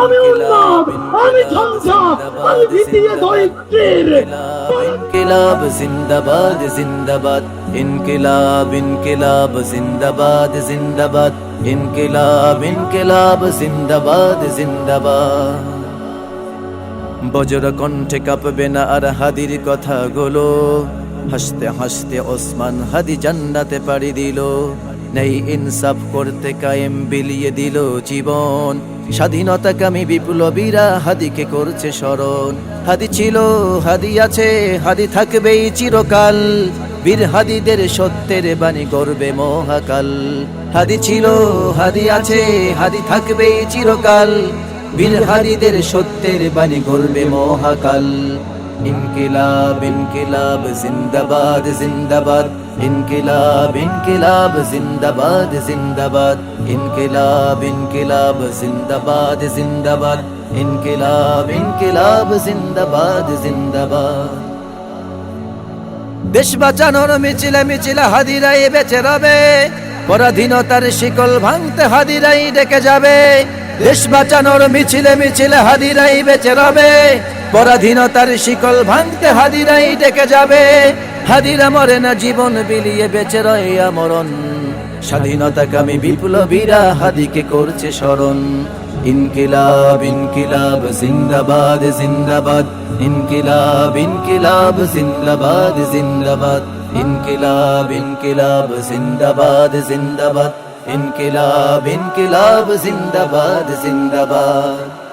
আমি উন্মাদ আমি ঝঞ্ঝা আমি ভীতিয়ে দরিদ্রের ইনকিলাব জিন্দাবাদ জিন্দাবাদ। ইনকিলাব ইনকিলাব জিন্দাবাদ জিন্দাবাদ। ইনকিলাব ইনকিলাব জিন্দাবাদ জিন্দাবাদ। বজ্র কণ্ঠে কাঁপবে না আর হাদির কথাগুলো। হাসতে হাসতে ওসমান হাদি জান্নাতে পাড়ি দিল। নেই ইনসাফ করতে কায়েম বিলিয়ে দিল জীবন। স্বাধীনতাকামী বিপ্লবীরা হাদিকে করছে স্মরণ। হাদি ছিল, হাদি আছে, হাদি থাকবেই চিরকাল। বীর হাদিদের সত্যের বাণী গর্বে মহাকাল। হাদি ছিল, হাদি আছে, হাদি থাকবেই চিরকাল। বীর হাদিদের সত্যের বাণী গর্বে মহাকাল। ইনকিলাব ইনকিলাব, জিন্দাবাদ জিন্দাবাদ। ইনকিলাব ইনকিলাব, জিন্দাবাদ জিন্দাবাদ। ইনকিলাব ইনকিলাব, জিন্দাবাদ জিন্দাবাদ। ইনকিলাব ইনকিলাব, জিন্দাবাদ জিন্দাবাদ। দেশ বাঁচানোর মিছিলে মিছিলে হাদিরাই বেঁচে রবে। পরাধীনতার শিকল ভাঙতে হাদিরাই ডেকে যাবে। দেশ বাঁচানোর মিছিলে মিছিলে হাদিরাই বেঁচে রবে। পরাধীনতার শিকল ভাঙতে হাদিরাই ডেকে যাবে। হাদিরা মরে না, জীবন বিলিয়ে বেঁচে রয়ে আমরণ। স্বাধীনতাকামী বিপ্লবীরা হাদিকে করছে স্মরণ। ইনকিলাব ইনকিলাব, জিন্দাবাদ জিন্দাবাদ। ইনকিলাব ইনকিলাব, জিন্দাবাদ জিন্দাবাদ। ইনকিলাব ইনকিলাব, জিন্দাবাদ জিন্দাবাদ। ইনকিলাব ইনকিলাব জিন্দাবাদ জিন্দাবাদ।